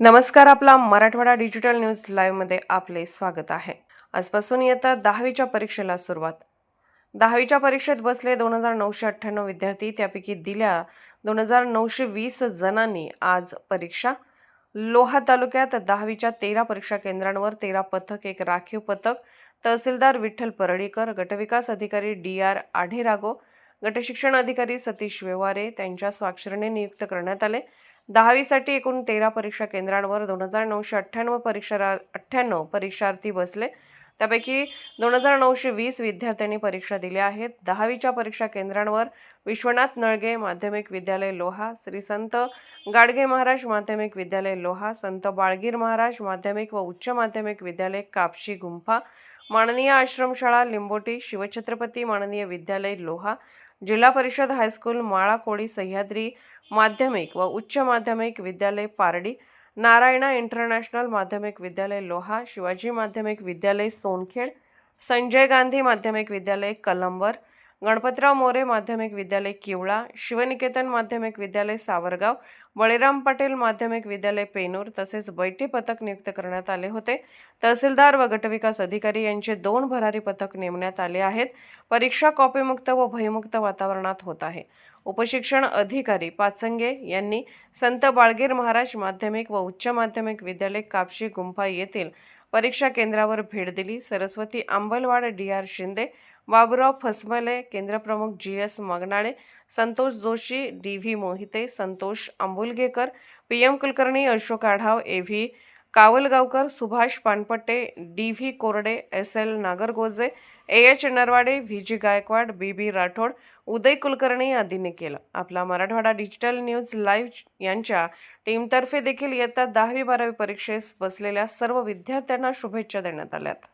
नमस्कार आपला Marathwada digital news लाईव्हमध्ये आपले स्वागत आहे. आजपासून येतात दहावीच्या परीक्षेला सुरुवात. दहावीच्या परीक्षेत बसले दोन हजार नऊशे अठ्ठ्याण्णव विद्यार्थी त्यापैकी दिल्या दोन हजार नऊशे वीस जणांनी आज परीक्षा. लोहा तालुक्यात दहावीच्या तेरा परीक्षा केंद्रांवर तेरा पथक एक राखीव पथक तहसीलदार विठ्ठल परळीकर गटविकास अधिकारी डी आर आढेरागो गटशिक्षण अधिकारी सतीश व्यवहारे त्यांच्या स्वाक्षरीने नियुक्त करण्यात आले. दहावीसाठी एकूण तेरा परीक्षा केंद्रांवर दोन हजार नऊशे अठ्ठ्याण्णव परीक्षा अठ्ठ्याण्णव परीक्षार्थी बसले. त्यापैकी दोन हजार नऊशे वीस विद्यार्थ्यांनी परीक्षा दिल्या आहेत. दहावीच्या परीक्षा केंद्रांवर विश्वनाथ नळगे माध्यमिक विद्यालय लोहा श्री संत गाडगे महाराज माध्यमिक विद्यालय लोहा संत बाळगीर महाराज माध्यमिक व उच्च माध्यमिक विद्यालय कापशी गुंफा माननीय आश्रमशाळा लिंबोटी शिवछत्रपती माननीय विद्यालय लोहा जिल्हा परिषद हायस्कूल माळाकोळी सह्याद्री माध्यमिक व उच्च माध्यमिक विद्यालय पारडी नारायणा इंटरनॅशनल माध्यमिक विद्यालय लोहा शिवाजी माध्यमिक विद्यालय सोनखेड संजय गांधी माध्यमिक विद्यालय कलंबर गणपतराव मोरे माध्यमिक विद्यालय किवळा शिवनिकेतन माध्यमिक विद्यालय सावरगाव बळीराम पाटील माध्यमिक विद्यालय पेनूर तसेच बैठे पथक नियुक्त करण्यात आले होते. तहसीलदार व गटविकास अधिकारी यांचे दोन भरारी पथक नेमण्यात आले आहेत. परीक्षा कॉपीमुक्त व भयमुक्त वातावरणात होत आहे. उपशिक्षण अधिकारी पाचंगे यांनी संत बाळगीर महाराज माध्यमिक व उच्च माध्यमिक विद्यालय कापशी गुंफा येथील परीक्षा केंद्रावर भेट दिली. Saraswati Ambalwad D R Shinde Baburao फसमले केंद्रप्रमुख G S Maganale Santosh Joshi D V Mohite Santosh Ambulgekar P M Kulkarni Ashok Adhav A V Kawalgaonkar Subhash Panpatte D V Korde S L Nagargoje A H Narwade V G Gaikwad B B Rathod Uday Kulkarni आदींनी केलं. आपला Marathwada digital news live यांच्या टीमतर्फे देखील इयत्ता दहावी बारावी परीक्षेस बसलेल्या सर्व विद्यार्थ्यांना शुभेच्छा देण्यात आल्यात.